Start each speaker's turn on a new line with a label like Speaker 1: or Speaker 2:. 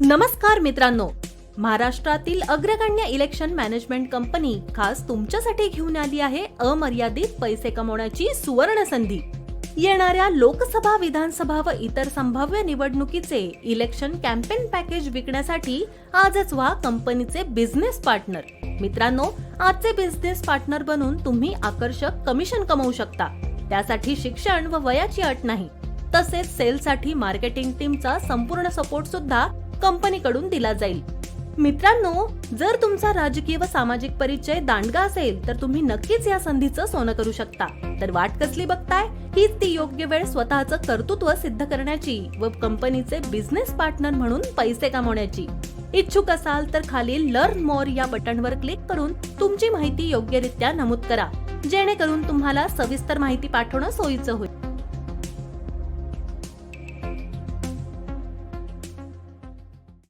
Speaker 1: नमस्कार मित्रांनो. महाराष्ट्रातील अग्रगण्य इलेक्शन मॅनेजमेंट कंपनी खास तुमच्यासाठी घेऊन आली आहे अमर्यादित पैसे कमवण्याची सुवर्ण संधी. येणाऱ्या लोकसभा विधानसभा व इतर संभाव्य निवडणुकीचे इलेक्शन कॅम्पेन पॅकेज विकण्यासाठी आजच व्हा कंपनीचे बिझनेस पार्टनर. मित्रांनो आजचे बिझनेस पार्टनर बनून तुम्ही आकर्षक कमिशन कमवू शकता. त्यासाठी शिक्षण व वयाची अट नाही. तसेच सेलसाठी मार्केटिंग टीमचा संपूर्ण सपोर्ट सुद्धा कंपनीकडून दिला जाईल. मित्रांनो जर तुमचा राजकीय व सामाजिक परिचय दांडगा असेल तर तुम्ही नक्कीच या संधीचं सोनं करू शकता. तर वाट कसली बघताय? हीच ती योग्य वेळ स्वतःचं कर्तृत्व सिद्ध करण्याची व कंपनीचे बिझनेस पार्टनर म्हणून पैसे कमवण्याची. इच्छुक असाल तर खालील लर्न मोर या बटनवर क्लिक करून तुमची माहिती योग्यरित्या नमूद करा. जेणेकरून तुम्हाला सविस्तर माहिती पाठवणं सोयीचं होईल.